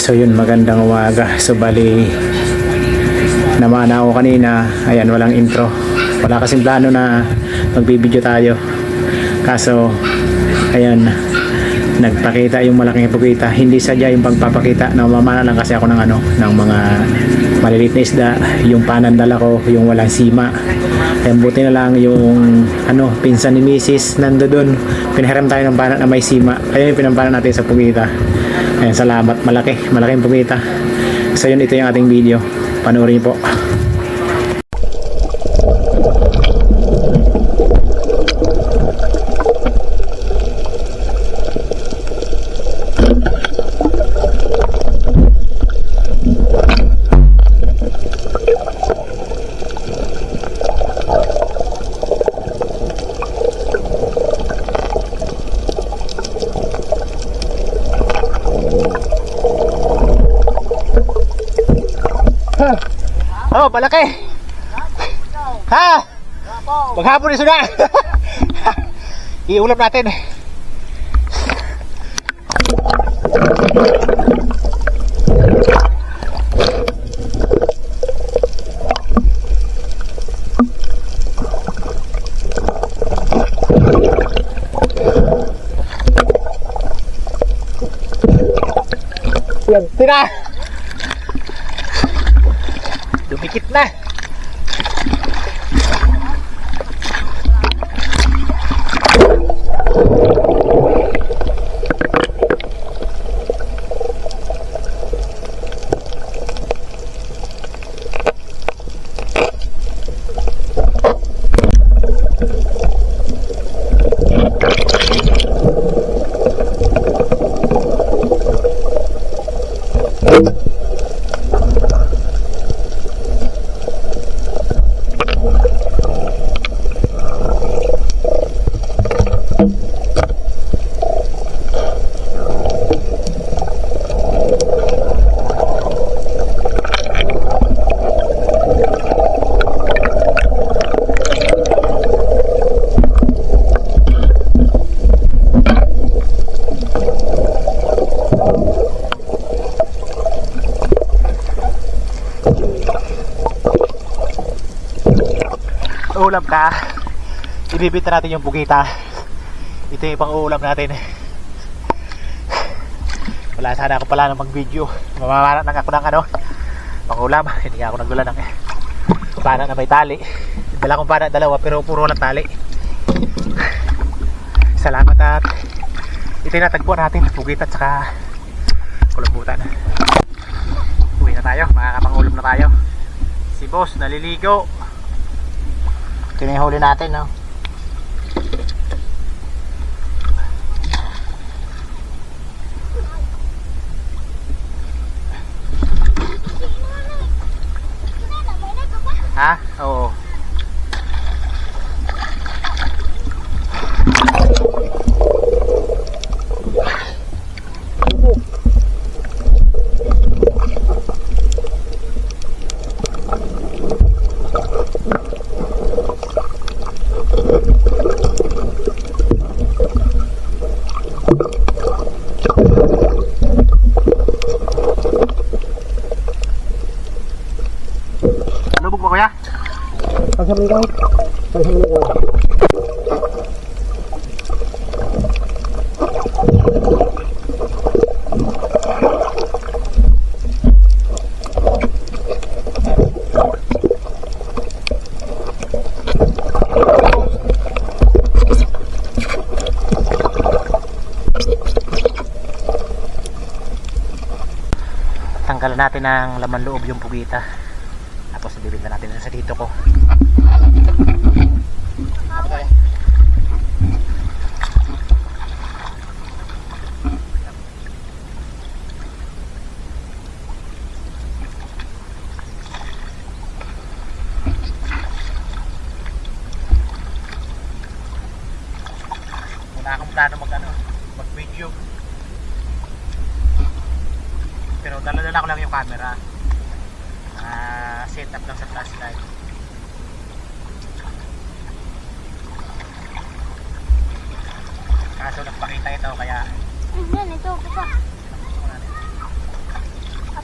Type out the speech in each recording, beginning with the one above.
So yun, magandang umaga. So bali, naman ako kanina. Ayan, walang intro. Wala kasing plano na magbibideo tayo. Kaso, ayan, nagpakita yung malaking pagkita. Hindi sadya yung pagpapakita. Namamana lang kasi ako ng ano, ng mga maliliit na isda. Yung panandala ko, yung walang sima. Ayan, buti na lang yung ano, pinsan ni Mrs. nando doon. Pinahiram tayo ng panat na may sima. Ayun yung pinampanan natin sa pugita. Ayan, salamat. Malaki. Malaking pugita. So yun, ito yung ating video. Panoorin niyo po. Oh, malaki. Ha? Maghapon iso na. Iulam natin. Yan, tira. Dumikit na. Ulam ka. Ibibita natin yung bugita. Ito yung pang ulam natin. Wala sana ako pala ng mag-video. Mamamanat lang ako ng ano, pang ulam. Hindi ako nagdula ng pana na may tali. Dala kong pana dalawa pero puro lang tali. Salamat at ito yung natagpuan natin. Bugita at saka kulambutan. Uwi na tayo. Makakapang-ulam na tayo. Si boss naliligo. Ito na yung huli natin, no? Ha? Oo. Lubog mo kuya? Pagsabihan. Pagsabihan. Tanggalan natin ng laman loob yung pugita. Tapos ibibinta natin sa dito ko. Wala akong plano mag ano, mag video. Pero dala-dala ko lang yung camera. Ah, set up lang sa flashlight. Kaso nagpakita ito kaya Ayan, ito, kupa.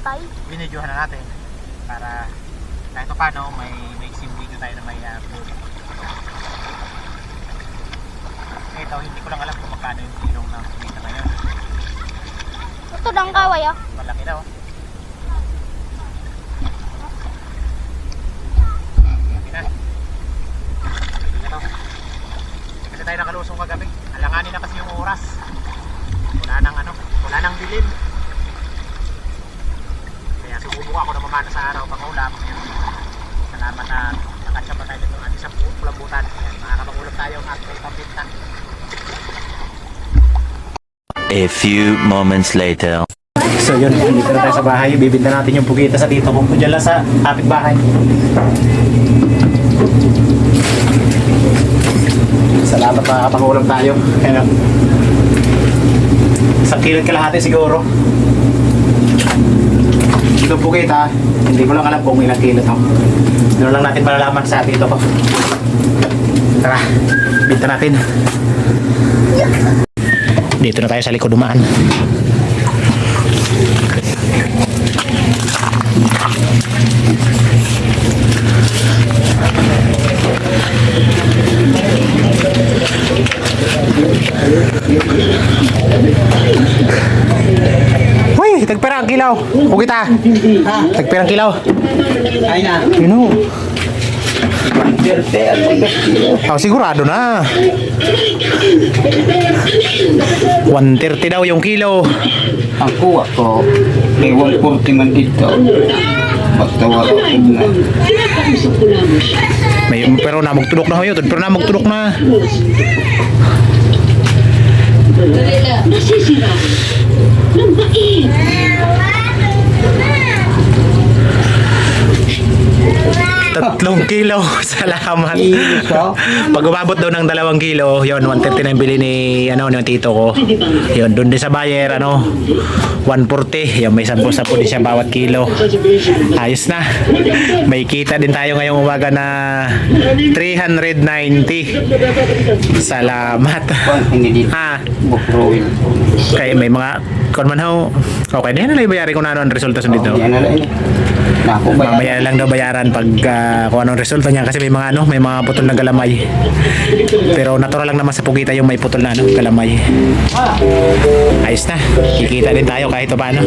tay. binidyohan na natin para kahit pa paano may may sim video tayo na may uh, upload. Ito, hindi ko lang alam kung magkano yung kilong ng kumita ngayon. Ito lang kaway ah. Daw. Malaki na. Pwede na. Hindi kasi tayo nakalusong kagabi. Alanganin na kasi yung oras. Wala nang ano, wala nang dilim. Kaya susubukan ako na mamana sa araw pang ulam. Salamat na nakasya pa tayo dito natin sa pulambutan. Makakapag-ulam tayo at may pambinta. A few moments later. So yun, dito na tayo sa bahay. Bibinta natin yung pugita sa tito ko. Diyan lang sa kapit bahay. Salamat pa pangulam tayo. Ano? Sa kilot kalahati siguro. Itong pugita, hindi ko lang alam kung ilang kilo to. Doon lang natin malalaman sa tito ko. Tara, binta natin. Dito na tayo sa likod dumaan. Uy, tagpera ang kilaw. O kita. Tagpera ang kilaw. Ay na. You know. Oh, sigurado na. 130 daw yung kilo. Ang kuha ko, may 140 man dito. Basta wala ko na. May, pero namugtulok na ho yun. Pero namugtulok na. Nasisira ng bait. Tatlong kilo. Salamat. Iso? Pag umabot daw ng dalawang kilo, yun, 130 na yung bili ni, ano, ni tito ko. Yun, doon din sa buyer, ano, 140. Yun, may 10-10 din siya bawat kilo. Ayos na. May kita din tayo ngayong umaga na 390. Salamat. Ha, Bukruin. kaya may mga, kung man ho, okay, na lang bayari kung ano ang resulta sa dito. Naku? Mamaya lang daw bayaran pag ah, kung anong resulta niya kasi may mga ano, may mga putol na galamay. Pero natural lang naman sa pugita yung may putol na ano, galamay. Ayos na. Kikita din tayo kahit pa paano.